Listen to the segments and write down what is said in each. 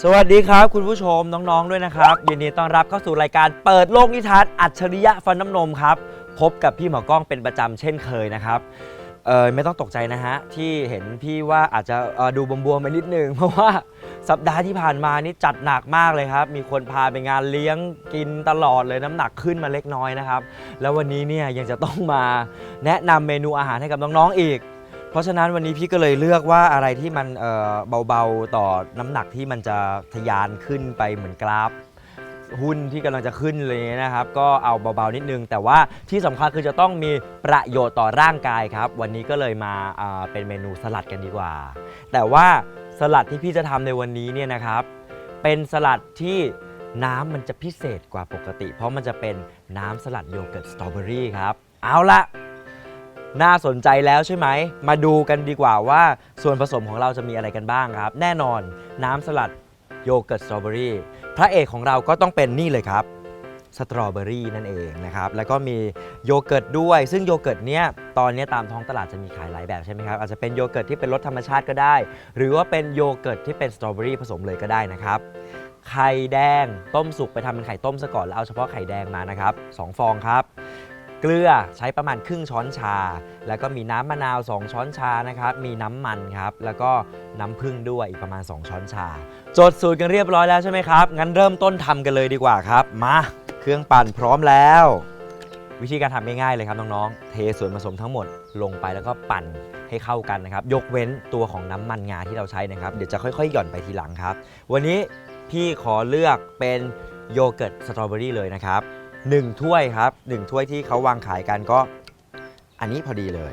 สวัสดีครับ คุณผู้ชมน้องๆด้วยนะครับยินดีต้อนรับเข้าสู่รายการเปิดโลกนิทานอัจฉริยะฟันน้ำนมครับ พบกับพี่หมอกล้องเป็นประจำเช่นเคยนะครับเออไม่ต้องตกใจนะฮะ ที่เห็นพี่ว่าอาจจะเอ่อดูบวมๆไปนิดนึง เพราะว่าสัปดาห์ที่ผ่านมานี่จัดหนักมากเลยครับ มีคนพาไปงานเลี้ยงกินตลอดเลยน้ำหนักขึ้นมาเล็กน้อยนะครับ แล้ววันนี้เนี่ยยังจะต้องมาแนะนำเมนูอาหารให้กับน้องๆอีก เพราะฉะนั้นวันนี้พี่ก็เลยเลือกว่าอะไรที่มันเอ่อเบาๆต่อน้ำหนักที่มันจะทะยานขึ้นไปเหมือนกราฟ หุ้นที่กำลังจะขึ้นเลยนะครับ ก็เอาเบาๆนิดนึง แต่ว่าที่สำคัญคือจะต้องมีประโยชน์ต่อร่างกายครับ วันนี้ก็เลยมาอ่าเป็นเมนูสลัดกันดีกว่า แต่ว่าสลัดที่พี่จะทำในวันนี้เนี่ยนะครับ เป็นสลัดที่น้ำมันจะพิเศษกว่าปกติ เพราะมันจะเป็นน้ำสลัดโยเกิร์ตสตรอเบอรี่ครับ เอาละ น่าสนใจแล้วใช่ไหม มาดูกันดีกว่าว่าส่วนผสมของเราจะมีอะไรกันบ้างครับ แน่นอนน้ำสลัดโยเกิร์ตสตรอเบอรี่พระเอกของเราก็ต้องเป็นนี่เลยครับสตรอเบอรี่นั่นเองนะครับ แล้วก็มีโยเกิร์ตด้วย ซึ่งโยเกิร์ตเนี้ยตอนนี้ตามท้องตลาดจะมีขายหลายแบบใช่ไหมครับ อาจจะเป็นโยเกิร์ตที่เป็นรสธรรมชาติก็ได้ หรือว่าเป็นโยเกิร์ตที่เป็นสตรอเบอรี่ผสมเลยก็ได้นะครับ ไข่แดงต้มสุกไปทำเป็นไข่ต้มซะก่อนแล้วเอาเฉพาะไข่แดงมานะครับสองฟองครับ เกลือใช้ประมาณครึ่งช้อนชา แล้วก็มีน้ำมะนาว 2 ช้อนชานะครับมีน้ำมันครับแล้วก็น้ำผึ้งด้วยอีกประมาณ 2 ช้อนชา จดสูตรกันเรียบร้อยแล้วใช่ไหมครับงั้นเริ่มต้นทำกันเลยดีกว่าครับ มาเครื่องปั่นพร้อมแล้ว วิธีการทำง่ายๆเลยครับน้องๆเทส่วนผสมทั้งหมดลงไปแล้วก็ปั่นให้เข้ากันนะครับยกเว้นตัวของน้ำมันงาที่เราใช้นะครับเดี๋ยวจะค่อยๆ หย่อนไปทีหลังครับ วันนี้พี่ขอเลือกเป็นโยเกิร์ตสตรอเบอรี่เลยนะครับ 1 ถ้วยครับ 1 ถ้วยที่เขาวางขายกันก็ อันนี้พอดีเลย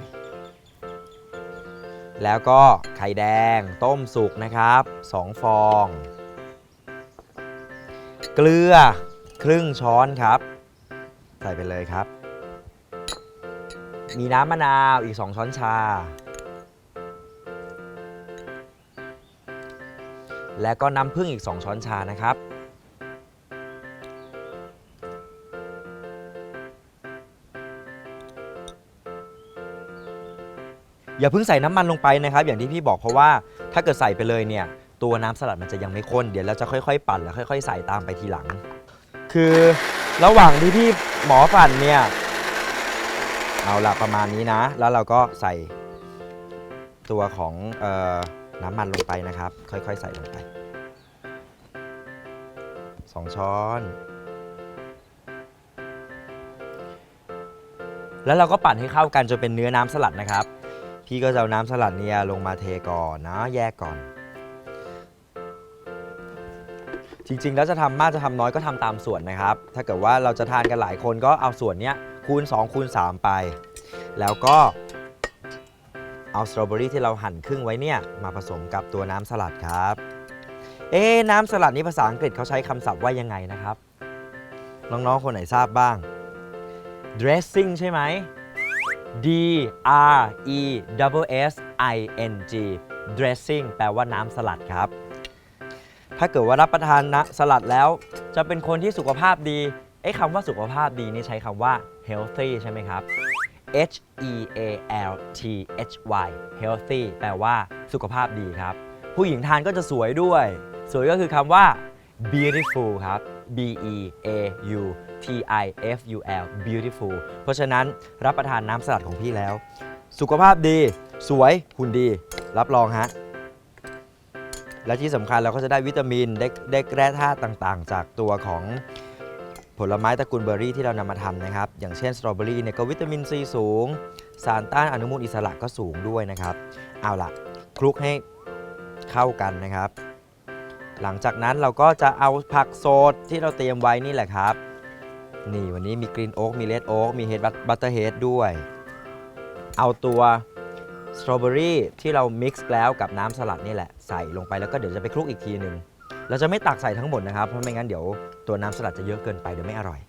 แล้วก็ไข่แดงต้มสุกนะครับ 2 ฟอง เกลือครึ่งช้อนครับ ใส่ไปเลยครับ มีน้ำมะนาวอีก 2 ช้อนชา แล้วก็น้ำผึ้งอีก 2 ช้อนชานะครับ อย่าเพิ่งใส่น้ำมันลงไปนะครับ อย่างที่พี่บอกเพราะว่าถ้าเกิดใส่ไปเลยเนี่ย ตัวน้ำสลัดมันจะยังไม่ข้น เดี๋ยวเราจะค่อยๆ ปั่นแล้วค่อย ๆ ใส่ตามไปทีหลัง คือระหว่างที่พี่หมอปั่นเนี่ยเอาละประมาณนี้นะ แล้วเราก็ใส่ตัวของเออน้ำมันลงไปนะครับ ค่อยๆ ใส่ลงไป2ช้อน แล้วเราก็ปั่นให้เข้ากันจนเป็นเนื้อน้ำสลัดนะครับ พี่ก็จะเอาน้ำสลัดเนี่ยลงมาเทก่อนนะ แยกก่อน จริงๆ แล้วจะทำมากจะทำน้อยก็ทำตามส่วนนะครับ ถ้าเกิดว่าเราจะทานกันหลายคนก็เอาส่วนเนี้ยคูณ 2 คูณ 3 ไป แล้วก็เอาสตรอเบอรี่ที่เราหั่นครึ่งไว้เนี่ยมาผสมกับตัวน้ำสลัดครับ เอ๊น้ำสลัดนี้ภาษาอังกฤษเขาใช้คำศัพท์ว่ายังไงนะครับ น้องๆ คนไหนทราบบ้าง dressing ใช่ไหม D R E W S I N G dressing แปลว่าน้ำสลัดครับ ถ้าเกิดว่ารับประทานนะสลัดแล้ว จะเป็นคนที่สุขภาพดีไอ้คำว่าสุขภาพดีนี่ใช้คำว่า healthy ใช่ไหมครับ H E A L T H Y healthy แปลว่าสุขภาพดีครับ ผู้หญิงทานก็จะสวยด้วย สวยก็คือคำว่า beautiful ครับ B E A U T I F U L beautiful เพราะฉะนั้นรับประทานน้ำสลัดของพี่แล้ว สุขภาพดี สวยหุ่นดี รับรองฮะ และที่สำคัญเราก็จะได้วิตามินได้ได้แร่ธาตุต่างๆ จากตัวของผลไม้ตระกูลเบอร์รี่ที่เรานำมาทำนะครับ อย่างเช่นสตรอเบอรี่เนี่ยก็วิตามินซีสูง สารต้านอนุมูลอิสระก็สูงด้วยนะครับ เอาล่ะ คลุกให้เข้ากันนะครับ หลังจากนั้นเราก็จะเอาผักสดที่เราเตรียมไว้นี่แหละครับ นี่วันนี้มีกรีนโอ๊กมีเลดโอ๊กมีเฮดบัตเตอร์เฮดด้วย เอาตัวสตรอเบอรี่ที่เรามิกซ์แล้วกับน้ำสลัดนี่แหละใส่ลงไปแล้วก็เดี๋ยวจะไปคลุกอีกทีหนึ่งเราจะไม่ตักใส่ทั้งหมดนะครับ เพราะไม่งั้นเดี๋ยวตัวน้ำสลัดจะเยอะเกินไปเดี๋ยวไม่อร่อย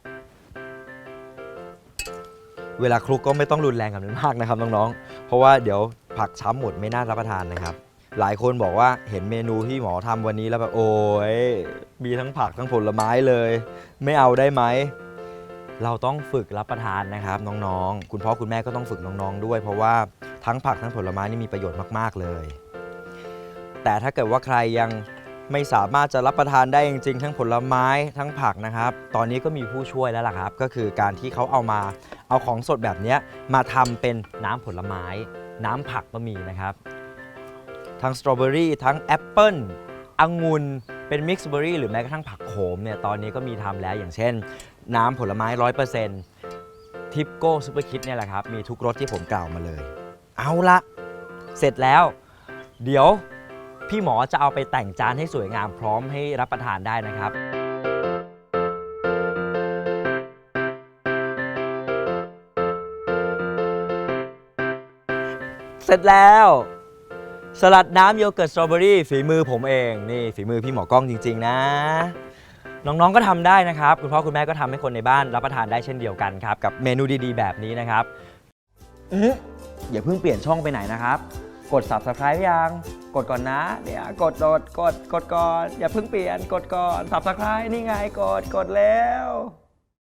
เวลาคลุกก็ไม่ต้องรุนแรงกับมันมากนะครับน้องๆ เพราะว่าเดี๋ยวผักช้ำหมดไม่น่ารับประทานนะครับ หลายคนบอกว่าเห็นเมนูที่หมอทำวันนี้แล้วแบบโอ้ยมีทั้งผักทั้งผลไม้เลย ไม่เอาได้ไหมเราต้องฝึกรับประทานนะครับน้องๆ คุณพ่อคุณแม่ก็ต้องฝึกน้องๆด้วย เพราะว่าทั้งผักทั้งผลไม้นี่มีประโยชน์มากๆเลย แต่ถ้าเกิดว่าใครยังไม่สามารถจะรับประทานได้จริงๆ ทั้งผลไม้ทั้งผักนะครับ ตอนนี้ก็มีผู้ช่วยแล้วล่ะครับ ก็คือการที่เขาเอามาเอาของสดแบบนี้มาทำเป็นน้ำผลไม้ น้ำผักก็มีนะครับ ทั้งสตรอเบอรี่ทั้งแอปเปิลองุ่นเป็นมิกซ์เบอรี่หรือแม้กระทั่งผักโขมเนี่ยตอนนี้ก็มีทำแล้วอย่างเช่น น้ำผลไม้ 100%ทิปโก้ซูเปอร์คิดเนี่ยแหละครับ มีทุกรสที่ผมกล่าวมาเลย เอาละเสร็จแล้ว เดี๋ยวพี่หมอจะเอาไปแต่งจานให้สวยงามพร้อมให้รับประทานได้นะครับเสร็จแล้ว สลัดน้ำโยเกิร์ตสตรอเบอรี่ฝีมือผมเองนี่ฝีมือพี่หมอกล้องจริง ๆ นะ น้องๆก็ทำได้นะครับ คุณพ่อคุณแม่ก็ทำให้คนในบ้านรับประทานได้เช่นเดียวกันครับ กับเมนูดีๆ แบบนี้นะครับ อื้ออย่าเพิ่งเปลี่ยนช่องไปไหนนะครับ กด subscribe ยัง กดก่อนนะ เดี๋ยวกดกดกดกดก่อน อย่าเพิ่งเปลี่ยนกดก่อน subscribe นี่ไงกดกดแล้ว